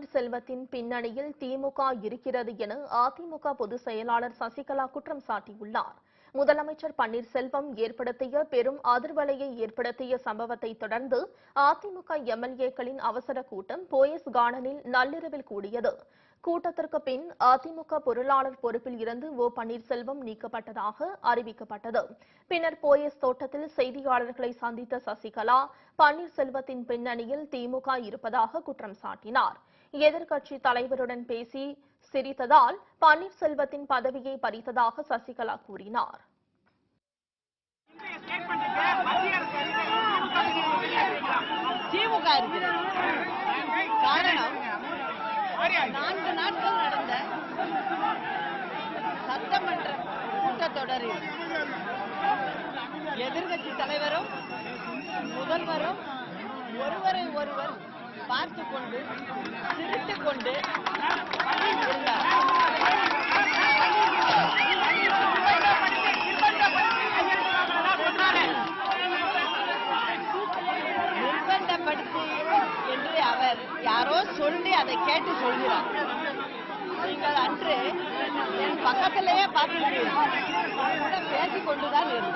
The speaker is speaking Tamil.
பன்னீர்செல்வத்தின் பின்னணியில் திமுக இருக்கிறது என அதிமுக பொதுச் செயலாளர் சசிகலா குற்றம் சாட்டியுள்ளார். முதலமைச்சர் பன்னீர்செல்வம் ஏற்படுத்திய பெரும் அதிர்வலையை ஏற்படுத்திய சம்பவத்தை தொடர்ந்து அதிமுக எம்எல்ஏக்களின் அவசர கூட்டம் போயஸ் கார்டனில் நள்ளிரவில் கூடியது. கூட்டத்திற்கு பின் அதிமுக பொருளாளர் பொறுப்பில் இருந்து ஓ பன்னீர்செல்வம் நீக்கப்பட்டதாக அறிவிக்கப்பட்டது. பின்னர் போயஸ் தோட்டத்தில் செய்தியாளர்களை சந்தித்த சசிகலா பன்னீர்செல்வத்தின் பின்னணியில் திமுக இருப்பதாக குற்றம் சாட்டினார். எதிர்க்கட்சி தலைவருடன் பேசி சிரித்ததால் பன்னீர்செல்வத்தின் பதவியை பறித்ததாக சசிகலா கூறினார். திமுக காரணம் நான்கு நாட்கள் நடந்த சட்டமன்ற கூட்டத்தொடரில் எதிர்கட்சி தலைவரும் முதல்வரும் ஒருவரை ஒருவர் பார்த்து கொண்டு கொண்டு நிர்பந்தப்படுத்தி என்று அவர் யாரோ சொல்லி அதை கேட்டு சொல்கிறார். நீங்கள் அன்று என் பக்கத்திலேயே பார்த்து கூட பேசிக் கொண்டுதான் இருந்தார்